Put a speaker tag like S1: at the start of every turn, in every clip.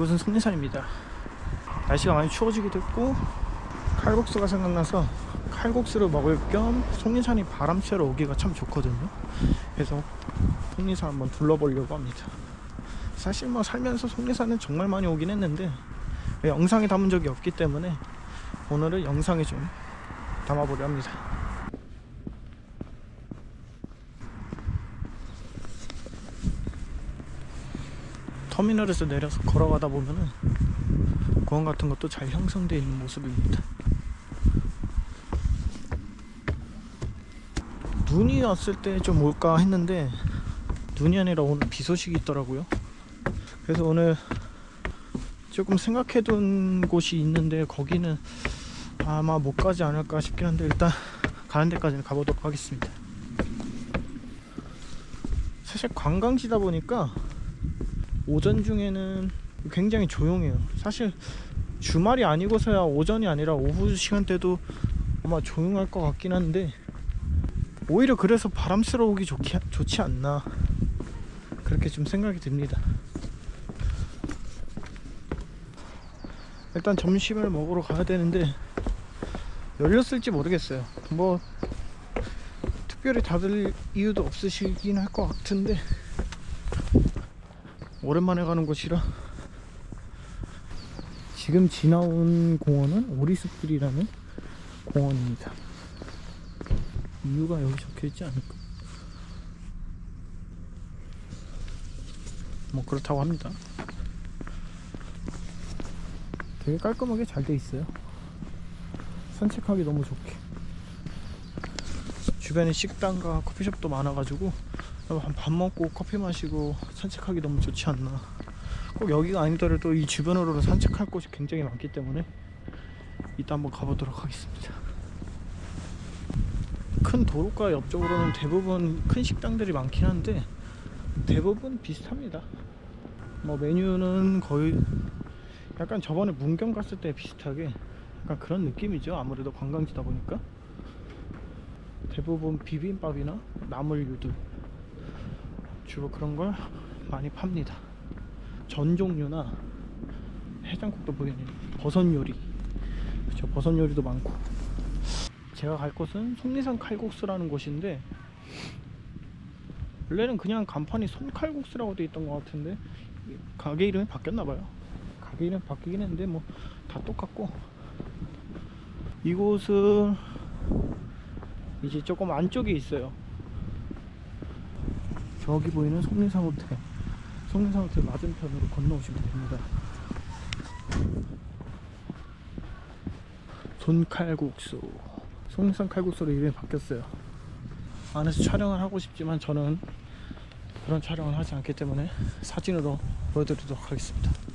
S1: 이곳은 속리산입니다. 날씨가 많이 추워지기도 했고 칼국수가 생각나서 칼국수를 먹을 겸 속리산이 바람 쐬러 오기가 참 좋거든요. 그래서 속리산 한번 둘러보려고 합니다. 사실 뭐 살면서 속리산은 정말 많이 오긴 했는데 영상에 담은 적이 없기 때문에 오늘은 영상에 좀 담아보려 합니다. 터미널에서 내려서 걸어가다 보면은 공원 같은 것도 잘 형성되어 있는 모습입니다. 눈이 왔을 때 좀 올까 했는데 눈이 아니라 오늘 비 소식이 있더라고요. 그래서 오늘 조금 생각해 둔 곳이 있는데 거기는 아마 못 가지 않을까 싶긴 한데 일단 가는 데까지는 가보도록 하겠습니다. 사실 관광지다 보니까 오전 중에는 굉장히 조용해요. 사실 주말이 아니고서야 오전이 아니라 오후 시간대도 아마 조용할 것 같긴 한데 오히려 그래서 바람스러우기 좋기, 좋지 않나 그렇게 좀 생각이 듭니다. 일단 점심을 먹으러 가야 되는데 열렸을지 모르겠어요. 뭐 특별히 닫을 이유도 없으시긴 할 것 같은데 오랜만에 가는 곳이라 지금 지나온 공원은 오리숲길이라는 공원입니다. 이유가 여기 적혀 있지 않을까? 뭐 그렇다고 합니다. 되게 깔끔하게 잘 돼 있어요. 산책하기 너무 좋게. 주변에 식당과 커피숍도 많아가지고 한밥 먹고 커피 마시고 산책하기 너무 좋지 않나. 꼭 여기가 아니더라도 이 주변으로 산책할 곳이 굉장히 많기 때문에 이따 한번 가보도록 하겠습니다. 큰 도로가 옆쪽으로는 대부분 큰 식당들이 많긴 한데 대부분 비슷합니다. 뭐 메뉴는 거의 약간 저번에 문경 갔을 때 비슷하게 약간 그런 느낌이죠. 아무래도 관광지다 보니까 대부분 비빔밥이나 나물류들 주로 그런 걸 많이 팝니다. 전 종류나 해장국도 보이네요. 버섯 요리. 그렇죠. 버섯 요리도 많고. 제가 갈 곳은 속리산 칼국수라는 곳인데 원래는 그냥 간판이 손칼국수라고 돼 있던 것 같은데 가게 이름이 바뀌었나 봐요. 가게 이름 바뀌긴 했는데 뭐 다 똑같고 이곳은 이제 조금 안쪽에 있어요. 저기 보이는 속리산 호텔. 속리산 호텔 맞은편으로 건너오시면 됩니다. 손칼국수. 속리산 칼국수로 이름이 바뀌었어요. 안에서 촬영을 하고 싶지만 저는 그런 촬영을 하지 않기 때문에 사진으로 보여드리도록 하겠습니다.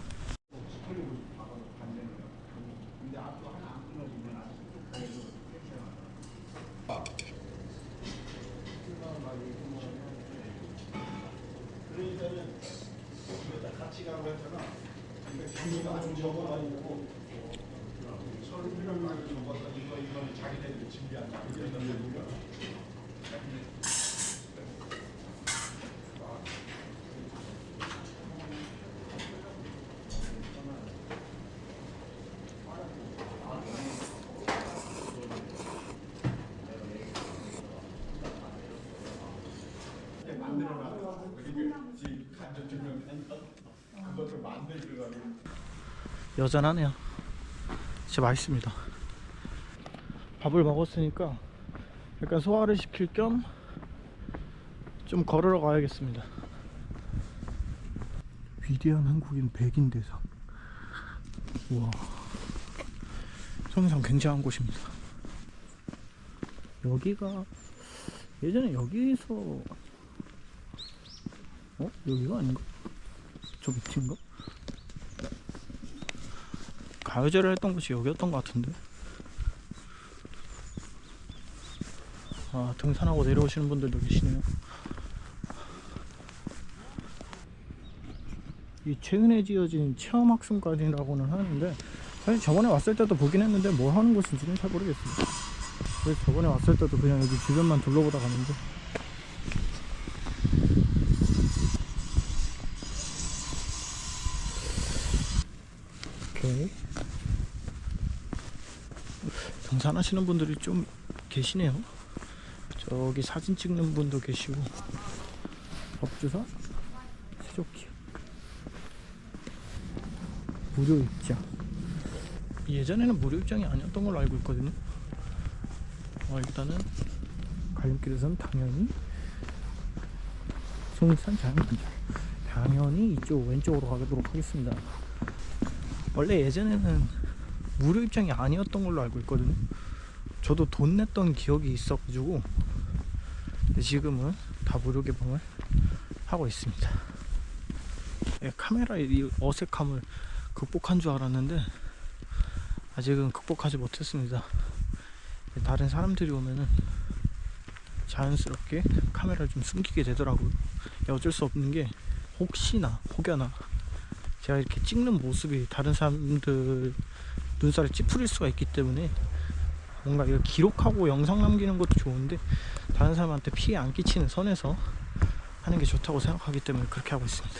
S1: 여전하네요. 진짜 맛있습니다. 밥을 먹었으니까 약간 소화를 시킬 겸 좀 걸으러 가야겠습니다. 위대한 한국인 백인 대상. 우와. 성상 굉장한 곳입니다. 여기가 예전에 여기서 어? 여기가 아닌가? 저 밑인가? 가요제를 했던 곳이 여기였던 것 같은데 아 등산하고 내려오시는 분들도 계시네요 이 최근에 지어진 체험학습관이라고는 하는데 사실 저번에 왔을 때도 보긴 했는데 뭘 하는 곳인지는 잘 모르겠습니다 그래서 저번에 왔을 때도 그냥 여기 주변만 둘러보다 갔는데 이렇게 등산하시는 분들이 좀 계시네요. 저기 사진 찍는 분도 계시고 법주사 세조기 무료 입장 예전에는 무료 입장이 아니었던 걸로 알고 있거든요. 어, 일단은 갈림길에서는 당연히 송산 자연관절 당연히 이쪽 왼쪽으로 가도록 하겠습니다. 원래 예전에는 무료 입장이 아니었던 걸로 알고 있거든요. 저도 돈 냈던 기억이 있어가지고 지금은 다 무료 개방을 하고 있습니다. 예, 카메라의 이 어색함을 극복한 줄 알았는데 아직은 극복하지 못했습니다. 다른 사람들이 오면은 자연스럽게 카메라를 좀 숨기게 되더라고요. 예, 어쩔 수 없는 게 혹시나 혹여나 제가 이렇게 찍는 모습이 다른 사람들 눈살을 찌푸릴 수가 있기 때문에 뭔가 이거 기록하고 영상 남기는 것도 좋은데 다른 사람한테 피해 안 끼치는 선에서 하는 게 좋다고 생각하기 때문에 그렇게 하고 있습니다.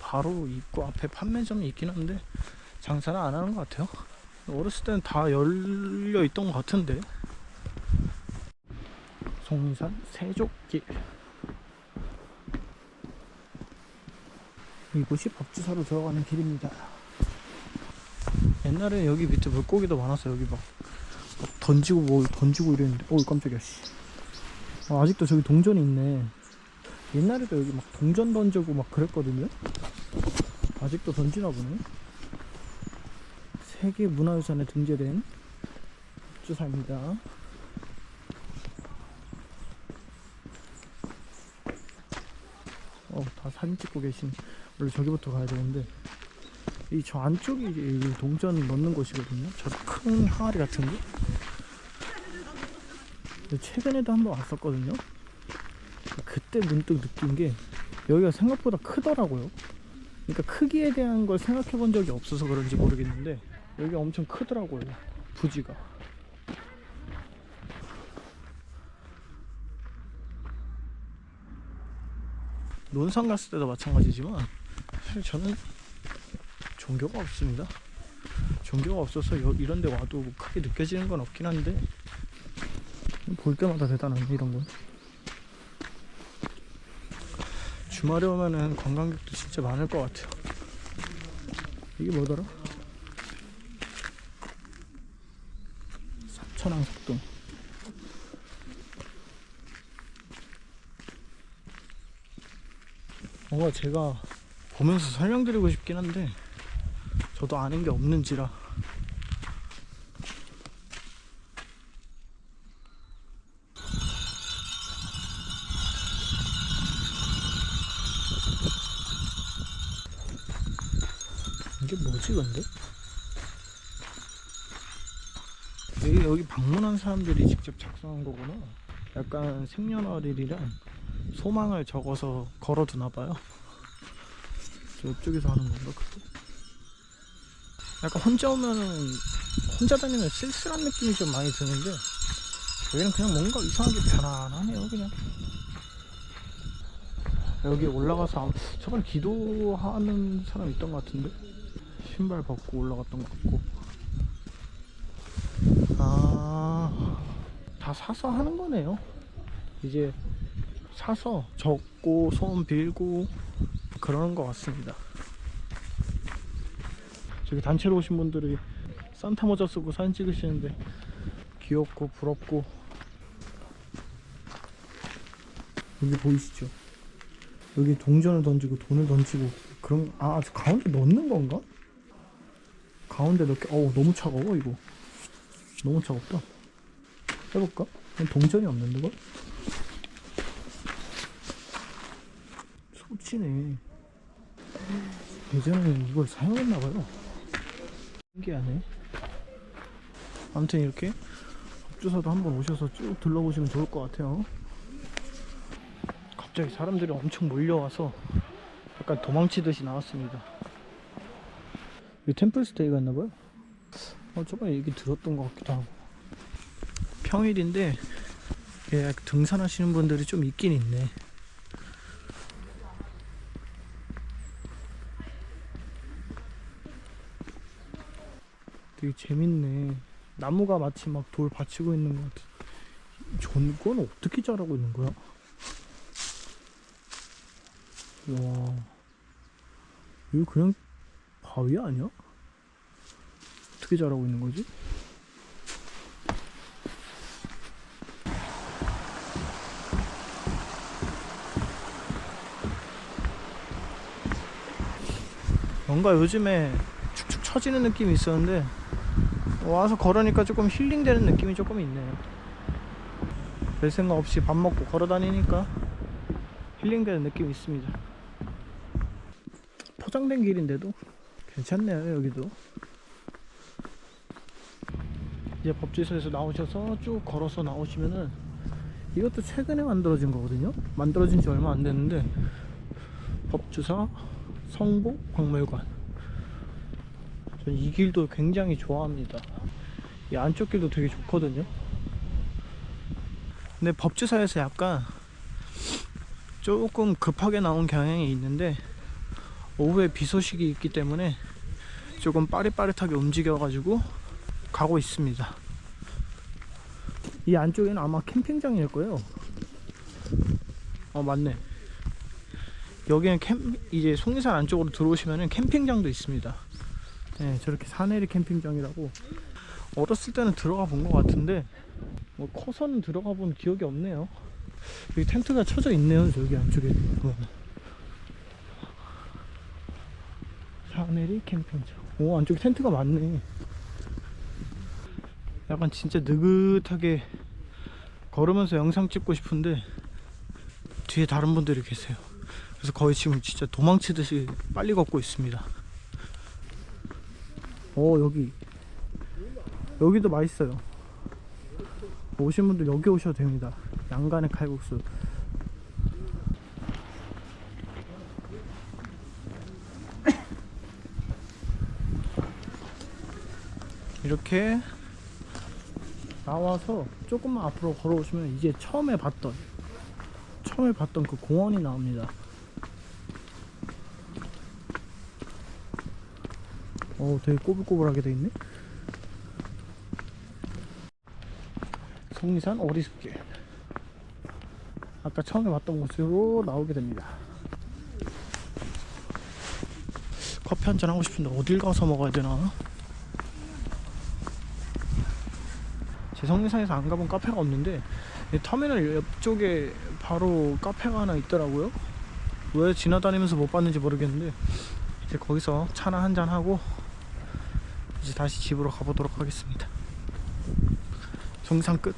S1: 바로 입구 앞에 판매점이 있긴 한데 장사는 안 하는 것 같아요. 어렸을 때는 다 열려 있던 것 같은데. 송산 세족길. 이곳이 법주사로 들어가는 길입니다. 옛날에 여기 밑에 물고기도 많았어요. 여기 막, 막 던지고 뭐 던지고 이랬는데, 어우 깜짝이야. 씨. 아, 아직도 저기 동전이 있네. 옛날에도 여기 막 동전 던지고 막 그랬거든요. 아직도 던지나 보네. 세계 문화유산에 등재된 주사입니다. 어, 다 사진 찍고 계신. 원래 저기부터 가야 되는데 이 저 안쪽이 이 동전 넣는 곳이거든요. 저 큰 항아리 같은 거. 근데 최근에도 한번 왔었거든요. 그때 문득 느낀 게 여기가 생각보다 크더라고요. 그러니까 크기에 대한 걸 생각해 본 적이 없어서 그런지 모르겠는데 여기 엄청 크더라고요. 부지가. 논산 갔을 때도 마찬가지지만 사실 저는 종교가 없습니다. 종교가 없어서 여- 이런 데 와도 뭐 크게 느껴지는 건 없긴 한데 볼 때마다 대단하네 이런 건. 주말에 오면은 관광객도 진짜 많을 것 같아요. 이게 뭐더라? 천항 석동. 뭔가 제가 보면서 설명드리고 싶긴 한데 저도 아는 게 없는지라 이게 뭐지 근데? 여기, 여기 방문한 사람들이 직접 작성한 거구나 약간 생년월일이랑 소망을 적어서 걸어두나 봐요. 저쪽에서 하는 건가 그거? 약간 혼자 오면은 혼자 다니면 쓸쓸한 느낌이 좀 많이 드는데 여기는 그냥 뭔가 이상하게 편안하네요 그냥. 여기 올라가서 아마- 저번에 기도하는 사람 있던 것 같은데 신발 벗고 올라갔던 것 같고 아 다 사서 하는 거네요 이제 사서 적고 소원 빌고 그러는 것 같습니다. 저기 단체로 오신 분들이 산타 모자 쓰고 사진 찍으시는데 귀엽고 부럽고 여기 보이시죠? 여기 동전을 던지고 돈을 던지고 그런 아저 가운데 넣는 건가? 가운데 넣게 어우 너무 차가워 이거 너무 차갑다 해볼까? 동전이 없는데 걸? 소치네. 예전에는 이걸 사용했나봐요. 신기하네. 아무튼 이렇게 법주사도 한번 오셔서 쭉 둘러보시면 좋을 것 같아요. 갑자기 사람들이 엄청 몰려와서 약간 도망치듯이 나왔습니다. 여기 템플스테이가 있나봐요. 어, 저번에 얘기 들었던 것 같기도 하고. 평일인데 예, 등산하시는 분들이 좀 있긴 있네. 되게 재밌네. 나무가 마치 막 돌 받치고 있는 것 같아. 전건 어떻게 자라고 있는 거야? 와, 이거 그냥 바위 아니야? 어떻게 자라고 있는 거지? 뭔가 요즘에 축축 처지는 느낌이 있었는데 와서 걸으니까 조금 힐링되는 느낌이 조금 있네요. 별 생각 없이 밥 먹고 걸어 다니니까 힐링되는 느낌이 있습니다. 포장된 길인데도 괜찮네요, 여기도. 이제 법지서에서 나오셔서 쭉 걸어서 나오시면은 이것도 최근에 만들어진 거거든요. 만들어진 지 얼마 안 됐는데 법주사 성북 박물관. 전 이 길도 굉장히 좋아합니다. 이 안쪽 길도 되게 좋거든요. 근데 법주사에서 약간 조금 급하게 나온 경향이 있는데 오후에 비 소식이 있기 때문에 조금 빠릿빠릿하게 움직여 가지고 가고 있습니다. 이 안쪽에는 아마 캠핑장일 거예요. 어 맞네. 여기는 캠 이제 송리산 안쪽으로 들어오시면은 캠핑장도 있습니다. 네, 저렇게 사내리 캠핑장이라고 어렸을 때는 들어가 본 것 같은데 뭐 커서는 들어가 본 기억이 없네요. 여기 텐트가 쳐져 있네요. 저기 안쪽에 보면. 사내리 캠핑장. 오 안쪽에 텐트가 많네. 약간 진짜 느긋하게 걸으면서 영상 찍고 싶은데 뒤에 다른 분들이 계세요. 그래서 거의 지금 진짜 도망치듯이 빨리 걷고 있습니다. 어 여기 여기도 맛있어요. 오신 분들 여기 오셔도 됩니다. 양간의 칼국수. 이렇게 나와서 조금만 앞으로 걸어오시면 이제 처음에 봤던 처음에 봤던 그 공원이 나옵니다. 어, 되게 꼬불꼬불하게 돼 있네. 성리산 어리숲길. 아까 처음에 봤던 곳으로 나오게 됩니다. 커피 한 잔 하고 싶은데 어딜 가서 먹어야 되나? 제 성리산에서 안 가본 카페가 없는데 이 터미널 옆쪽에 바로 카페가 하나 있더라고요. 왜 지나다니면서 못 봤는지 모르겠는데 이제 거기서 차나 한잔 하고 이제 다시 집으로 가보도록 하겠습니다. 정상 끝.